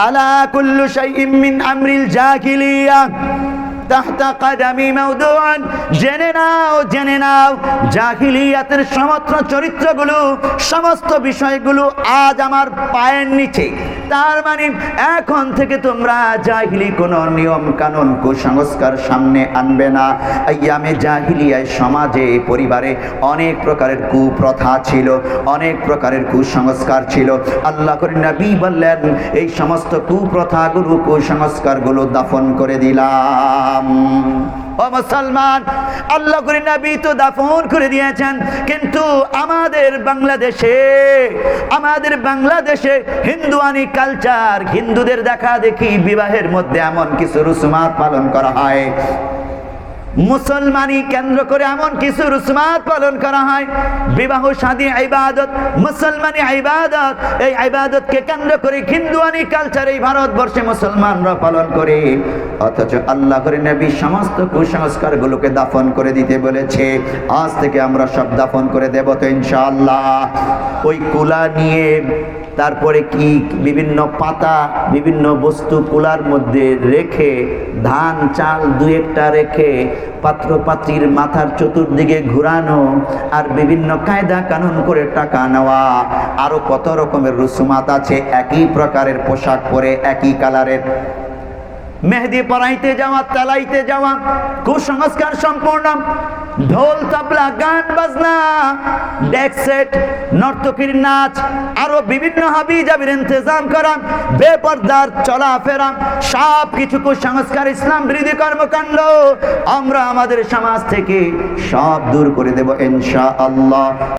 على كل شيء من أمر الجاهلية. তাহতা কাদামি মাউদুআন জেনে নাও জেনে নাও, জাহিলিয়াতের সমস্ত চরিত্রগুলো, সমস্ত বিষয়গুলো আজ আমার পায়ের নিচে। তার মানে এখন থেকে তোমরা জাহিলি কোনো নিয়ম কানুন কুসংস্কার সামনে আনবে না। আইয়ামে জাহিলিয়ায় সমাজে, পরিবারে অনেক প্রকারের কুপ্রথা ছিল, অনেক প্রকারের কুসংস্কার ছিল। আল্লাহ করে নবী বললেন, এই সমস্ত কুপ্রথাগুলো, কুসংস্কারগুলো দাফন করে দিলাম। ও মুসলমান, আল্লাহ করে নবী তো দাফন করে দিয়েছেন, কিন্তু আমাদের বাংলাদেশে আমাদের বাংলাদেশে হিন্দুয়ানি কালচার হিন্দুদের দেখা দেখি বিবাহের মধ্যে এমন কিছু রুসুমাত পালন করা হয়। মুসলমানি কেন্দ্র করে এমন কিছু রুসমাত পালন করা হয়। বিবাহ, শাদী, ইবাদত মুসলমানি ইবাদত। এই আইবাদতকে কেন্দ্র করে হিন্দুয়ানি কালচার এই ভারতবর্ষে মুসলমানরা পালন করে। অথচ আল্লাহ করে নবী সমস্ত কুসংস্কার গুলোকে দাফন করে দিতে বলেছে। আজ থেকে আমরা সব দাফন করে দেব তো ইনশাআল্লাহ। ওই কুলা নিয়ে তারপরে কি বিভিন্ন পাতা, বিভিন্ন বস্তু কুলার মধ্যে রেখে, ধান, চাল দু একটা রেখে পাত্র পাত্রীর মাথার চতুর্দিকে ঘুরানো আর বিভিন্ন কায়দা কানুন করে টাকা নেওয়া। আরও কত রকমের রুসুমাত আছে, একই প্রকারের পোশাক পরে একই কালারের। মেহেদি পরাইতে যাওয়া, তেলাইতে যাওয়া, কুসংস্কার সম্পূর্ণ, ঢোল, তবলা, গান, বাজনা ডেক সেট নর্তকীর নাচ, আরও বিভিন্ন হাবি জাবির ইন্তজাম করা, বেপর্দার চলাফেরা সব কিছু কুসংস্কার, ইসলাম বিরোধী কর্মকাণ্ড, আমরা আমাদের সমাজ থেকে সব দূর করে দেব ইনশা আল্লাহ